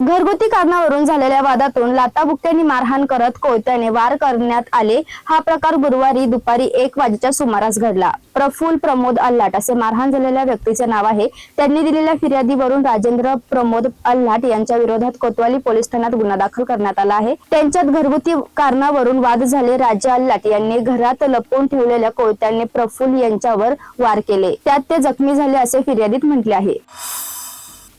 घरगुती कारणावरून झालेल्या वादातून लाताबुक्क्यांनी मारहाण करत कोयत्याने वार करण्यात आले. हा प्रकार गुरुवारी दुपारी एक वाजेच्या सुमारास घडला. प्रफुल प्रमोद अल्लाट असे मारहाण झालेल्या व्यक्तीचे नाव आहे. त्यांनी दिलेल्या फिर्यादीवरून राजेंद्र प्रमोद अल्लाट यांच्या विरोधात कोतवाली पोलीस ठाण्यात गुन्हा दाखल करण्यात आला आहे. त्यांच्यात घरगुती कारणावरून वाद झाले. राजे अल्लाट यांनी घरात लपवून ठेवलेल्या कोयत्याने प्रफुल यांच्यावर वार केले. त्यात ते जखमी झाले असे फिर्यादीत म्हटले आहे.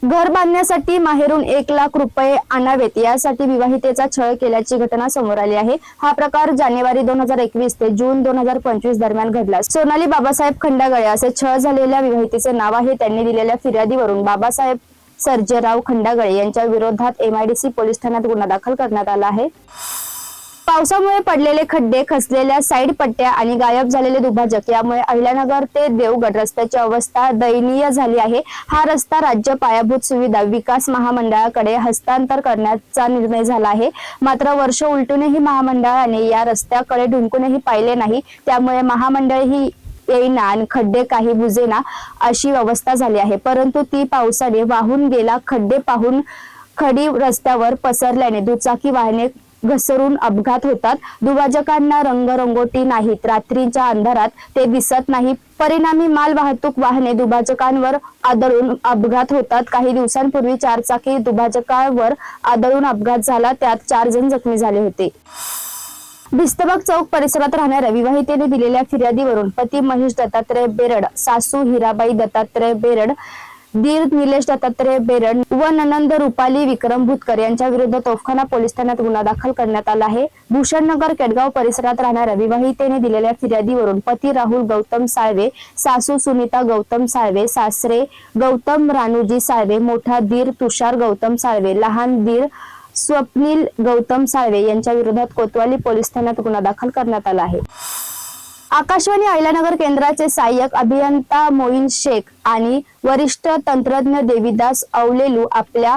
घर बांधण्यासाठी माहेरून एक लाख रुपये आणावेत. यासाठी विवाहितेचा छळ केल्याची घटना समोर आली आहे. हा प्रकार जानेवारी दोन हजार एकवीस ते जून दोन हजार पंचवीस दरम्यान घडला. सोनाली बाबासाहेब खंडागळे असे छळ झालेल्या विवाहितेचे नाव आहे. त्यांनी दिलेल्या फिर्यादीवरून बाबासाहेब सर्जेराव खंडागळे यांच्या विरोधात एमआयडीसी पोलीस ठाण्यात गुन्हा दाखल करण्यात आला आहे. पावसामुळे पडलेले खड्डे खचलेल्या साईड पट्ट्या आणि गायब झालेले दुभाजक यामुळे अहिल्यानगर ते देवगड रस्त्याची अवस्था दयनीय झाली आहे. हा रस्ता राज्य पायाभूत सुविधा विकास महामंडळाकडे हस्तांतर करण्याचा निर्णय झाला आहे. मात्र वर्ष उलटूनही महामंडळाने या रस्त्याकडे ढुंकूनही पाहिले नाही. त्यामुळे महामंडळ ही येईना आणि खड्डे काही बुजेना अशी अवस्था झाली आहे. परंतु ती पावसाने वाहून गेला खड्डे पाहून खडी रस्त्यावर पसरल्याने दुचाकी वाहने घसरून अपघात होतात. दुभाजकांना रंगरंगोटी नाहीत. रात्रीच्या अंधारात ते दिसत नाही परिणामी माल वाहतूक वाहने दुभाजकांवर आदळून अपघात होतात. काही दिवसांपूर्वी चारचाकी दुभाजकावर आदळून अपघात झाला. त्यात चार जण जखमी झाले होते. भिस्तबाग चौक परिसरात राहणाऱ्या विवाहितेने दिलेल्या फिर्यादीवरून पती महेश दत्तात्रय बेरड सासू हिराबाई दत्तात्रय बेरड दीर निलेश दत्तात्रय बेरड व ननंद रुपाली विक्रम भुतकर यांच्या विरुद्ध तोफखाना पोलीस ठाण्यात गुन्हा दाखल करण्यात आला आहे. भूषण नगर केडगाव परिसरात राहणाऱ्या विवाहितेने दिलेल्या फिर्यादीवरून पती राहुल गौतम साळवे सासू सुनीता गौतम साळवे सासरे गौतम रानूजी साळवे मोठा दीर तुषार गौतम साळवे लहान दीर स्वप्नील गौतम साळवे यांच्या विरोधात कोतवाली पोलीस ठाण्यात गुन्हा दाखल करण्यात आला आहे. आकाशवाणी अहिल्यानगर केंद्राचे सहाय्यक अभियंता मोईन शेख आणि वरिष्ठ तंत्रज्ञ देवीदास अवलेलू आपल्या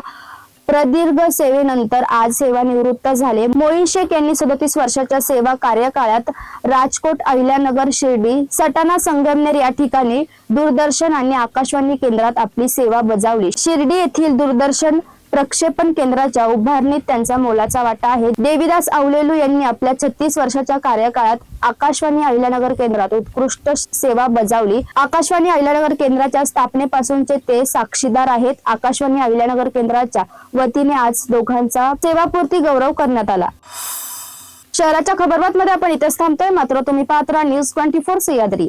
प्रदीर्घ सेवेनंतर आज सेवानिवृत्त झाले. मोईन शेख यांनी सदतीस वर्षाच्या सेवा कार्यकाळात राजकोट अहिल्यानगर शिर्डी सटाणा संगमनेर या ठिकाणी दूरदर्शन आणि आकाशवाणी केंद्रात आपली सेवा बजावली. शिर्डी येथील दूरदर्शन प्रक्षेपण केंद्राच्या उभारणीत त्यांचा मोलाचा वाटा आहे. देविदास आवलेलू यांनी आपल्या छत्तीस वर्षाच्या कार्यकाळात आकाशवाणी अहिल्यानगर केंद्रात उत्कृष्ट सेवा बजावली. आकाशवाणी अहिल्यानगर केंद्राच्या स्थापनेपासूनचे ते साक्षीदार आहेत. आकाशवाणी अहिल्यानगर केंद्राच्या वतीने आज दोघांचा सेवापूर्ती गौरव करण्यात आला. शहराच्या खबरबात मध्ये आपण इथेच थांबतोय. मात्र तुम्ही पात्रा न्यूज ट्वेंटी फोर सह्याद्री